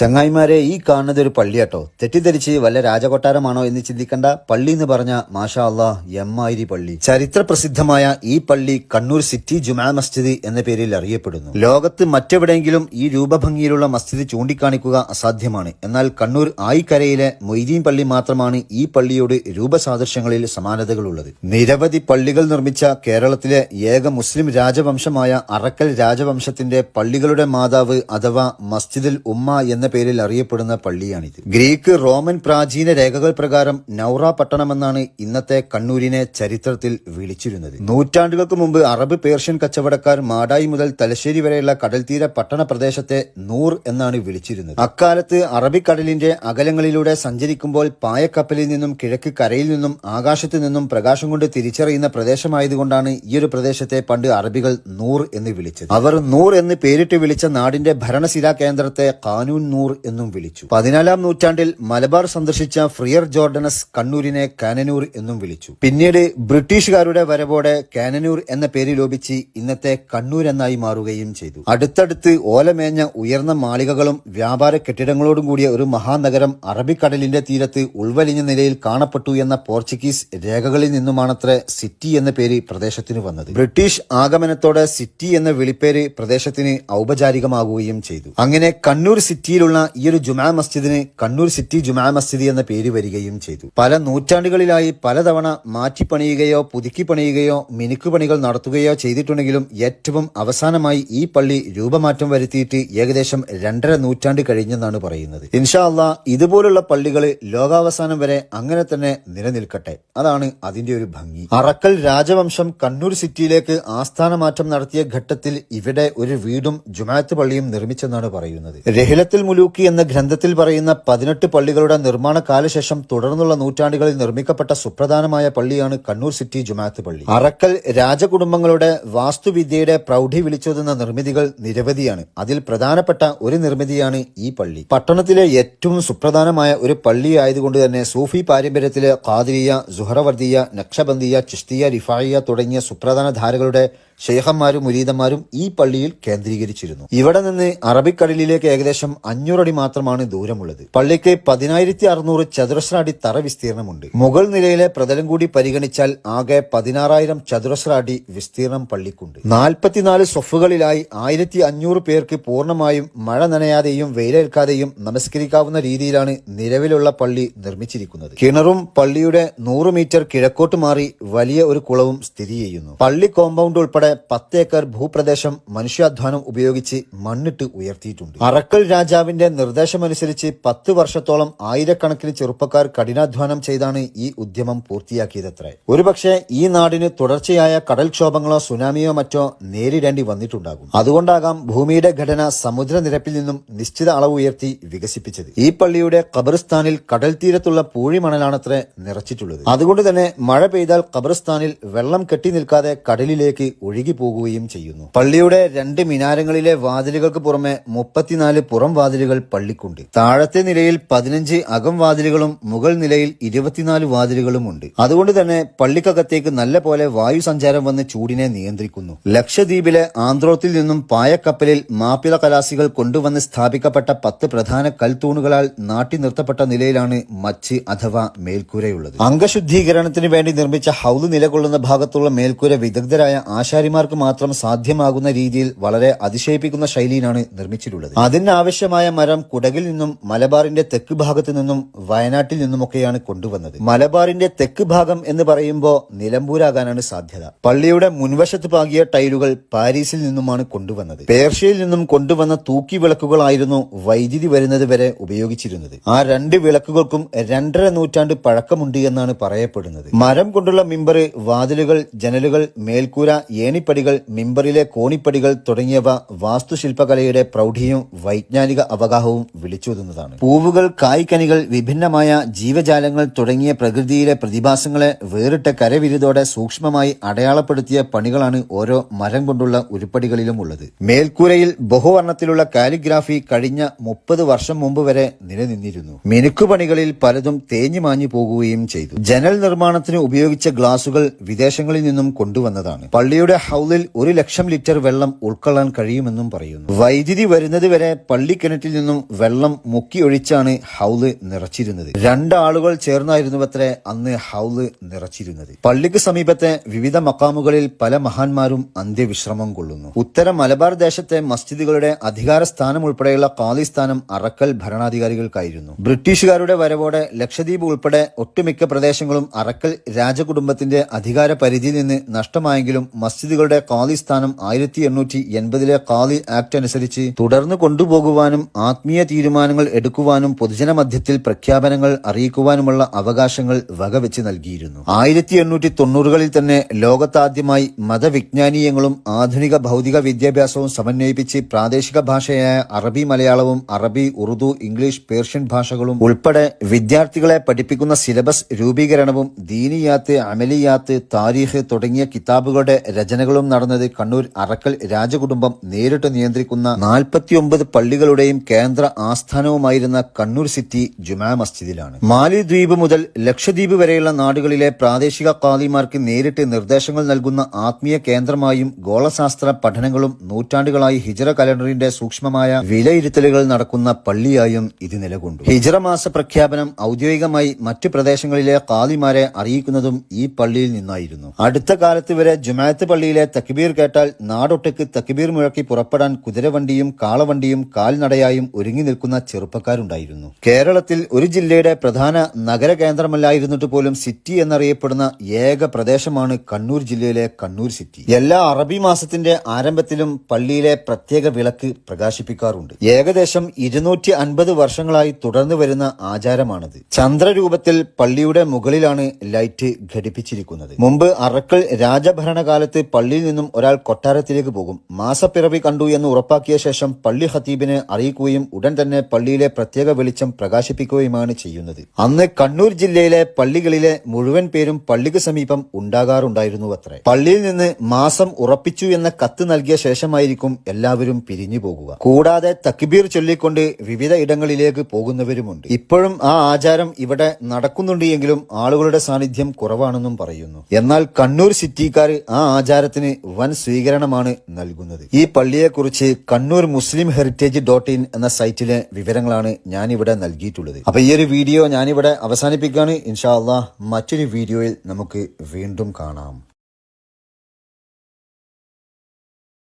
ചങ്ങായിമാരെ ഈ കാണുന്നത് ഒരു പള്ളിയാട്ടോ. തെറ്റിദ്ധരിച്ച് വല്ല രാജകൊട്ടാരമാണോ എന്ന് ചിന്തിക്കണ്ട. പള്ളി എന്ന് പറഞ്ഞ മാഷാ അള്ളാ എമ്മായിരി പള്ളി. ചരിത്ര പ്രസിദ്ധമായ ഈ പള്ളി കണ്ണൂർ സിറ്റി ജുമാ മസ്ജിദ് എന്ന പേരിൽ അറിയപ്പെടുന്നു. ലോകത്ത് മറ്റെവിടെയെങ്കിലും ഈ രൂപഭംഗിയിലുള്ള മസ്ജിദ് ചൂണ്ടിക്കാണിക്കുക അസാധ്യമാണ്. എന്നാൽ കണ്ണൂർ ആയിക്കരയിലെ മൊയ്തീൻ പള്ളി മാത്രമാണ് ഈ പള്ളിയോട് രൂപസാദൃശ്യങ്ങളിൽ സമാനതകളുള്ളത്. നിരവധി പള്ളികൾ നിർമ്മിച്ച കേരളത്തിലെ ഏക മുസ്ലിം രാജവംശമായ അറക്കൽ രാജവംശത്തിന്റെ പള്ളികളുടെ മാതാവ് അഥവാ മസ്ജിദിൽ ഉമ്മ എന്ന പേരിൽ അറിയപ്പെടുന്ന പള്ളിയാണിത്. ഗ്രീക്ക് റോമൻ പ്രാചീന രേഖകൾ പ്രകാരം നൌറ പട്ടണമെന്നാണ് ഇന്നത്തെ കണ്ണൂരിനെ ചരിത്രത്തിൽ വിളിച്ചിരുന്നത്. നൂറ്റാണ്ടുകൾക്ക് മുമ്പ് അറബ് പേർഷ്യൻ കച്ചവടക്കാർ മാടായി മുതൽ തലശ്ശേരി വരെയുള്ള കടൽത്തീര പട്ടണ പ്രദേശത്തെ നൂർ എന്നാണ് വിളിച്ചിരുന്നത്. അക്കാലത്ത് അറബിക്കടലിന്റെ അകലങ്ങളിലൂടെ സഞ്ചരിക്കുമ്പോൾ പായക്കപ്പലിൽ നിന്നും കിഴക്ക് കരയിൽ നിന്നും ആകാശത്ത് നിന്നും പ്രകാശം കൊണ്ട് തിരിച്ചറിയുന്ന പ്രദേശമായതുകൊണ്ടാണ് ഈ ഒരു പ്രദേശത്തെ പണ്ട് അറബികൾ നൂർ എന്ന് വിളിച്ചത്. അവർ നൂർ എന്ന് പേരിട്ട് വിളിച്ച നാടിന്റെ ഭരണശിലാ കേന്ദ്രത്തെ കാനൂൻ നൂർ എന്നും വിളിച്ചു. പതിനാലാം നൂറ്റാണ്ടിൽ മലബാർ സന്ദർശിച്ച ഫ്രിയർ ജോർഡനസ് കണ്ണൂരിനെ കാനനൂർ എന്നും വിളിച്ചു. പിന്നീട് ബ്രിട്ടീഷുകാരുടെ വരവോടെ കാനനൂർ എന്ന പേര് ലോപിച്ച് ഇന്നത്തെ കണ്ണൂർ എന്നായി മാറുകയും ചെയ്തു. അടുത്തടുത്ത് ഓലമേഞ്ഞ ഉയർന്ന മാളികകളും വ്യാപാര കെട്ടിടങ്ങളോടും കൂടിയ ഒരു മഹാനഗരം അറബിക്കടലിന്റെ തീരത്ത് ഉൾവലിഞ്ഞ നിലയിൽ കാണപ്പെട്ടു എന്ന പോർച്ചുഗീസ് രേഖകളിൽ നിന്നുമാണത്ര സിറ്റി എന്ന പേര് പ്രദേശത്തിന് വന്നത്. ബ്രിട്ടീഷ് ആഗമനത്തോടെ സിറ്റി എന്ന വിളിപ്പേര് പ്രദേശത്തിന് ഔപചാരികമാകുകയും ചെയ്തു. അങ്ങനെ കണ്ണൂർ സിറ്റിയിലുള്ള ഈ ഒരു ജുമാ മസ്ജിദിന് കണ്ണൂർ സിറ്റി ജുമാ മസ്ജിദ് എന്ന പേര് വരികയും ചെയ്തു. പല നൂറ്റാണ്ടുകളിലായി പലതവണ മാറ്റിപ്പണിയുകയോ പുതുക്കി പണിയുകയോ മിനുക്ക് പണികൾ നടത്തുകയോ ചെയ്തിട്ടുണ്ടെങ്കിലും ഏറ്റവും അവസാനമായി ഈ പള്ളി രൂപമാറ്റം വരുത്തിയിട്ട് ഏകദേശം രണ്ടര നൂറ്റാണ്ട് കഴിഞ്ഞെന്നാണ് പറയുന്നത്. ഇൻഷാ അള്ളാ ഇതുപോലുള്ള പള്ളികൾ ലോകാവസാനം വരെ അങ്ങനെ തന്നെ നിലനിൽക്കട്ടെ. അതാണ് അതിന്റെ ഒരു ഭംഗി. അറക്കൽ രാജവംശം കണ്ണൂർ സിറ്റിയിലേക്ക് ആസ്ഥാന മാറ്റം നടത്തിയ ഘട്ടത്തിൽ ഇവിടെ ഒരു വീടും ജുമാത്ത് പള്ളിയും നിർമ്മിച്ചെന്നാണ് പറയുന്നത്. രഹിലത്തുൽ മുലൂക്കി എന്ന ഗ്രന്ഥത്തിൽ പറയുന്ന പതിനെട്ട് പള്ളികളുടെ നിർമ്മാണ കാലശേഷം തുടർന്നുള്ള നൂറ്റാണ്ടുകളിൽ നിർമ്മിക്കപ്പെട്ട സുപ്രധാനമായ പള്ളിയാണ് കണ്ണൂർ സിറ്റി ജുമാഅത്ത് പള്ളി. അറക്കൽ രാജകുടുംബങ്ങളുടെ വാസ്തുവിദ്യയുടെ പ്രൗഢി വിളിച്ചോതുന്ന നിർമ്മിതികൾ നിരവധിയാണ്. അതിൽ പ്രധാനപ്പെട്ട ഒരു നിർമ്മിതിയാണ് ഈ പള്ളി. പട്ടണത്തിലെ ഏറ്റവും സുപ്രധാനമായ ഒരു പള്ളി ആയതുകൊണ്ട് തന്നെ സൂഫി പാരമ്പര്യത്തിലെ ഖാദിരിയ സുഹറവർദിയ നക്ഷബന്ദിയ ചിസ്തിയ റിഫായിയ തുടങ്ങിയ സുപ്രധാന ധാരകളുടെ ഷെയ്ഖന്മാരും മുരീദന്മാരും ഈ പള്ളിയിൽ കേന്ദ്രീകരിച്ചിരുന്നു. ഇവിടെ നിന്ന് അറബിക്കടലിലേക്ക് ഏകദേശം അഞ്ഞൂറടി മാത്രമാണ് ദൂരമുള്ളത്. പള്ളിക്ക് പതിനായിരത്തി അറുന്നൂറ് ചതുരശ്ര അടി തറ വിസ്തീർണമുണ്ട് മുകൾ നിലയിലെ പ്രതലം കൂടി പരിഗണിച്ചാൽ ആകെ പതിനാറായിരം ചതുരശ്ര അടി വിസ്തീർണം പള്ളിക്കുണ്ട്. നാൽപ്പത്തിനാല് സൊഫുകളിലായി ആയിരത്തി അഞ്ഞൂറ് പേർക്ക് പൂർണമായും മഴ നനയാതെയും വെയിലേൽക്കാതെയും നമസ്കരിക്കാവുന്ന രീതിയിലാണ് നിലവിലുള്ള പള്ളി നിർമ്മിച്ചിരിക്കുന്നത്. കിണറും പള്ളിയുടെ നൂറ് മീറ്റർ കിഴക്കോട്ട് മാറി വലിയ ഒരു കുളവും സ്ഥിതി ചെയ്യുന്നു. പള്ളി കോമ്പൗണ്ട് ഉൾപ്പെടെ പത്ത് ഏക്കർ ഭൂപ്രദേശം മനുഷ്യാധ്വാനം ഉപയോഗിച്ച് മണ്ണിട്ട് ഉയർത്തിയിട്ടുണ്ട്. അറക്കൽ രാജാവിന്റെ നിർദ്ദേശമനുസരിച്ച് പത്ത് വർഷത്തോളം ആയിരക്കണക്കിന് ചെറുപ്പക്കാർ കഠിനാധ്വാനം ചെയ്താണ് ഈ ഉദ്യമം പൂർത്തിയാക്കിയതത്രേ. ഒരുപക്ഷെ ഈ നാടിന് തുടർച്ചയായ കടൽക്ഷോഭങ്ങളോ സുനാമിയോ മറ്റോ നേരിടേണ്ടി വന്നിട്ടുണ്ടാകും. അതുകൊണ്ടാകാം ഭൂമിയുടെ ഘടന സമുദ്രനിരപ്പിൽ നിന്നും നിശ്ചിത അളവ് ഉയർത്തി വികസിപ്പിച്ചത്. ഈ പള്ളിയുടെ ഖബറിസ്ഥാനിൽ കടൽ തീരത്തുള്ള പൂഴിമണലാണത്രേ നിറച്ചിട്ടുള്ളത്. അതുകൊണ്ട് തന്നെ മഴ പെയ്താൽ ഖബറിസ്ഥാനിൽ വെള്ളം കെട്ടി നിൽക്കാതെ കടലിലേക്ക് ഒഴുകി പോകുകയും ചെയ്യുന്നു. പള്ളിയുടെ രണ്ട് മിനാരങ്ങളിലെ വാതിലുകൾക്ക് പുറമെ മുപ്പത്തിനാല് പുറം വാതിലുകൾ പള്ളിക്കുണ്ട്. താഴത്തെ നിലയിൽ പതിനഞ്ച് അകം വാതിലുകളും മുകൾ നിലയിൽ ഇരുപത്തിനാല് വാതിലുകളും ഉണ്ട്. അതുകൊണ്ട് തന്നെ പള്ളിക്കകത്തേക്ക് നല്ല പോലെ വായു സഞ്ചാരം വന്ന് ചൂടിനെ നിയന്ത്രിക്കുന്നു. ലക്ഷദ്വീപിലെ ആന്ധ്രോത്തിൽ നിന്നും പായക്കപ്പലിൽ മാപ്പിള കലാസികൾ കൊണ്ടുവന്ന് സ്ഥാപിക്കപ്പെട്ട പത്ത് പ്രധാന കൽത്തൂണുകളാൽ നാട്ടി നിർത്തപ്പെട്ട നിലയിലാണ് മച്ച് അഥവാ മേൽക്കൂരയുള്ളത്. അംഗശുദ്ധീകരണത്തിന് വേണ്ടി നിർമ്മിച്ച ഹൗദ് നിലകൊള്ളുന്ന ഭാഗത്തുള്ള മേൽക്കൂര വിദഗ്ധരായ ആശാരിമാർക്ക് മാത്രം സാധ്യമാകുന്ന രീതിയിൽ വളരെ അതിശയിപ്പിക്കുന്ന ശൈലിയിലാണ് നിർമ്മിച്ചിട്ടുള്ളത്. അതിനാവശ്യമായ മരം കുടകിൽ നിന്നും മലബാറിന്റെ തെക്ക് ഭാഗത്തു നിന്നും വയനാട്ടിൽ നിന്നുമൊക്കെയാണ് കൊണ്ടുവന്നത്. മലബാറിന്റെ തെക്ക് ഭാഗം എന്ന് പറയുമ്പോൾ നിലമ്പൂരാകാനാണ് സാധ്യത. പള്ളിയുടെ മുൻവശത്ത് പാകിയ ടൈലുകൾ പാരീസിൽ നിന്നുമാണ് കൊണ്ടുവന്നത്. പേർഷ്യയിൽ നിന്നും കൊണ്ടുവന്ന തൂക്കി വിളക്കുകളായിരുന്നു വൈദ്യുതി വരുന്നത് വരെ ഉപയോഗിച്ചിരുന്നത്. ആ രണ്ട് വിളക്കുകൾക്കും രണ്ടര നൂറ്റാണ്ട് പഴക്കമുണ്ട് എന്നാണ് പറയപ്പെടുന്നത്. മരം കൊണ്ടുള്ള മിമ്പർ വാതിലുകൾ ജനലുകൾ മേൽക്കൂര ഏണിപ്പടികൾ മിമ്പറിലെ കോണിപ്പടികൾ തുടങ്ങിയവ വാസ്തുശില്പകലയുടെ പ്രൗഢിയും വൈജ്ഞാനിക അവഗാഹവും വിളിച്ചോതുന്നതാണ്. പൂവുകൾ കായ്ക്കനികൾ വിഭിന്നമായ ജീവജാലങ്ങൾ തുടങ്ങിയ പ്രകൃതിയിലെ പ്രതിഭാസങ്ങളെ വേറിട്ട കരവിരുതോടെ സൂക്ഷ്മമായി അടയാളപ്പെടുത്തിയ പണികളാണ് ഓരോ മരം കൊണ്ടുള്ള ഉരുപ്പടികളിലും ഉള്ളത്. മേൽക്കൂരയിൽ ബഹുവർണത്തിലുള്ള കാലിഗ്രാഫി കഴിഞ്ഞ മുപ്പത് വർഷം മുമ്പ് വരെ നിലനിന്നിരുന്നു. മിനുക്കുപണികളിൽ പലതും തേഞ്ഞു മാഞ്ഞു പോകുകയും ചെയ്തു. ജനൽ നിർമ്മാണത്തിന് ഉപയോഗിച്ച ഗ്ലാസുകൾ വിദേശങ്ങളിൽ നിന്നും കൊണ്ടുവന്നതാണ്. പള്ളിയുടെ ഹൗലിൽ ഒരു ലക്ഷം ലിറ്റർ വെള്ളം ഉൾക്കൊള്ളാൻ കഴിയുമെന്നും പറയുന്നു. വൈദ്യുതി വരുന്നത് വരെ പള്ളിക്കിണറ്റിൽ നിന്നും വെള്ളം മുക്കിയൊഴിച്ചാണ് ഹൗൽ നിറച്ചിരുന്നത്. രണ്ടാളുകൾ ചേർന്നായിരുന്നുവത്രേ അന്ന് ഹൗൽ നിറച്ചിരുന്നത്. പള്ളിക്ക് സമീപത്തെ വിവിധ മക്കാമുകളിൽ പല മഹാന്മാരും അന്ത്യവിശ്രമം കൊള്ളുന്നു. ഉത്തര മലബാർ ദേശത്തെ മസ്ജിദുകളുടെ അധികാര സ്ഥാനം ഉൾപ്പെടെയുള്ള കാലി സ്ഥാനം അറക്കൽ ഭരണാധികാരികൾക്കായിരുന്നു. ബ്രിട്ടീഷുകാരുടെ വരവോടെ ലക്ഷദ്വീപ് ഉൾപ്പെടെ ഒട്ടുമിക്ക പ്രദേശങ്ങളും അറക്കൽ രാജകുടുംബത്തിന്റെ അധികാര പരിധിയിൽ നിന്ന് നഷ്ടമായെങ്കിലും മസ്ജിദുകളുടെ കാലി സ്ഥാനം ആയിരത്തി എണ്ണൂറ്റി എൺപതിലെ കാലി ആക്ട് അനുസരിച്ച് തുടർന്ന് കൊണ്ടുപോകുവാനും ആത്മീയ തീരുമാനങ്ങൾ എടുക്കുവാനും പൊതുജന മധ്യത്തിൽ പ്രഖ്യാപനങ്ങൾ അറിയിക്കുവാനുമുള്ള അവകാശങ്ങൾ വകവെച്ച് നൽകിയിരുന്നു. ആയിരത്തി എണ്ണൂറ്റി തൊണ്ണൂറുകളിൽ തന്നെ ലോകത്താദ്യമായി മതവിജ്ഞാനീയങ്ങളും ആധുനിക ഭൗതിക വിദ്യാഭ്യാസവും സമന്വയിപ്പിച്ച് പ്രാദേശിക ഭാഷയായ അറബി മലയാളവും അറബി ഉറുദു ഇംഗ്ലീഷ് പേർഷ്യൻ ഭാഷകളും ഉൾപ്പെടെ വിദ്യാർത്ഥികളെ പഠിപ്പിക്കുന്ന സിലബസ് രൂപീകരണവും ദീനിയാത്ത് അമലിയാത്ത് താരീഖ് തുടങ്ങിയ കിതാബുകളുടെ രചനകളും നടന്നത് കണ്ണൂർ അറക്കൽ രാജകുടുംബം നേരിട്ട് നിയന്ത്രിക്കുന്ന നാൽപ്പത്തിയൊമ്പത് പള്ളികളുടെയും കേന്ദ്ര ആസ്ഥാനവുമായിരുന്ന കണ്ണൂർ സിറ്റി ജുമാ മസ്ജിദിലാണ്. മാലിദ്വീപ് മുതൽ ലക്ഷദ്വീപ് വരെയുള്ള നാടുകളിലെ പ്രാദേശിക കാദിമാർക്ക് നേരിട്ട് നിർദ്ദേശങ്ങൾ നൽകുന്ന ആത്മീയ കേന്ദ്രമായും ഗോളശാസ്ത്ര പഠനങ്ങളും നൂറ്റാണ്ടുകളായി ഹിജറ കലണ്ടറിന്റെ സൂക്ഷ്മമായ വിലയിരുത്തലുകൾ നടക്കുന്ന പള്ളിയായും ഇത് നിലകൊണ്ടു. ഹിജറ മാസ പ്രഖ്യാപനം ഔദ്യോഗികമായി മറ്റു പ്രദേശങ്ങളിലെ കാദിമാരെ അറിയിക്കുന്നതും ഈ പള്ളിയിൽ നിന്നായിരുന്നു. അടുത്ത കാലത്ത് വരെ ജുമാഅത്ത് പള്ളിയിലെ തക്ബീർ കേട്ടാൽ നാടൊട്ടക്ക് തക്ബീർ മുഴക്കി പുറപ്പെടാൻ കുതിരവണ്ടിയും കാളവണ്ടിയും കാൽനടയായും ഒരുങ്ങി നിൽക്കുന്ന ചെറുപ്പക്കാരുണ്ടായിരുന്നു. കേരളത്തിൽ ഒരു ജില്ലയുടെ പ്രധാന നഗര കേന്ദ്രമല്ലായിരുന്നിട്ട് പോലും സിറ്റി എന്നറിയപ്പെടുന്ന ഏക പ്രദേശമാണ് കണ്ണൂർ ജില്ലയിലെ കണ്ണൂർ സിറ്റി. എല്ലാ അറബി മാസത്തിന്റെ ആരംഭത്തിലും പള്ളിയിലെ പ്രത്യേക വിളക്ക് പ്രകാശിപ്പിക്കാറുണ്ട്. ഏകദേശം ഇരുന്നൂറ്റി അൻപത് വർഷങ്ങളായി തുടർന്നു വരുന്ന ആചാരമാണിത്. ചന്ദ്രരൂപത്തിൽ പള്ളിയുടെ മുകളിലാണ് ലൈറ്റ് ഘടിപ്പിച്ചിരിക്കുന്നത്. മുമ്പ് അറക്കൽ രാജഭരണകാലത്ത് പള്ളിയിൽ നിന്നും ഒരാൾ കൊട്ടാരത്തിലേക്ക് പോകും. മാസപ്പിറവി കണ്ടു എന്ന് ഉറപ്പാക്കിയ ശേഷം പള്ളി ഹത്തീബിനെ അറിയിക്കുകയും ഉടൻ തന്നെ പള്ളിയിലെ പ്രത്യേക വെളിച്ചം പ്രകാശിപ്പിക്കുകയുമാണ് ചെയ്യുന്നത്. അന്ന് കണ്ണൂർ ജില്ലയിലെ പള്ളികളിലെ മുഴുവൻ പേരും പള്ളിക്ക് സമീപം ഉണ്ടാകാറുണ്ടായിരുന്നു പള്ളിയിൽ നിന്ന് മാസം ഉറപ്പിച്ചു എന്ന കത്ത് നൽകിയ ശേഷമായിരിക്കും എല്ലാവരും പിരിഞ്ഞു പോകുക. കൂടാതെ തക്ബീർ ചൊല്ലിക്കൊണ്ട് വിവിധ ഇടങ്ങളിലേക്ക് പോകുന്നവരുമുണ്ട്. ഇപ്പോഴും ആ ആചാരം ഇവിടെ നടക്കുന്നുണ്ട് എങ്കിലും ആളുകളുടെ സാന്നിധ്യം കുറവാണെന്നും പറയുന്നു. എന്നാൽ കണ്ണൂർ സിറ്റിക്കാർ ആ ആചാരത്തിന് വൻ സ്വീകരണമാണ് നൽകുന്നത്. ഈ പള്ളിയെക്കുറിച്ച് Kannur Muslim heritage dot in എന്ന സൈറ്റിലെ വിവരങ്ങളാണ് ഞാനിവിടെ നൽകിയിട്ടുള്ളത്. അപ്പൊ ഈ ഒരു വീഡിയോ ഞാനിവിടെ അവസാനിപ്പിക്കുകയാണ്. ഇൻഷാ അള്ളാഹ് മറ്റൊരു വീഡിയോയിൽ നമുക്ക് വീണ്ടും കാണാം.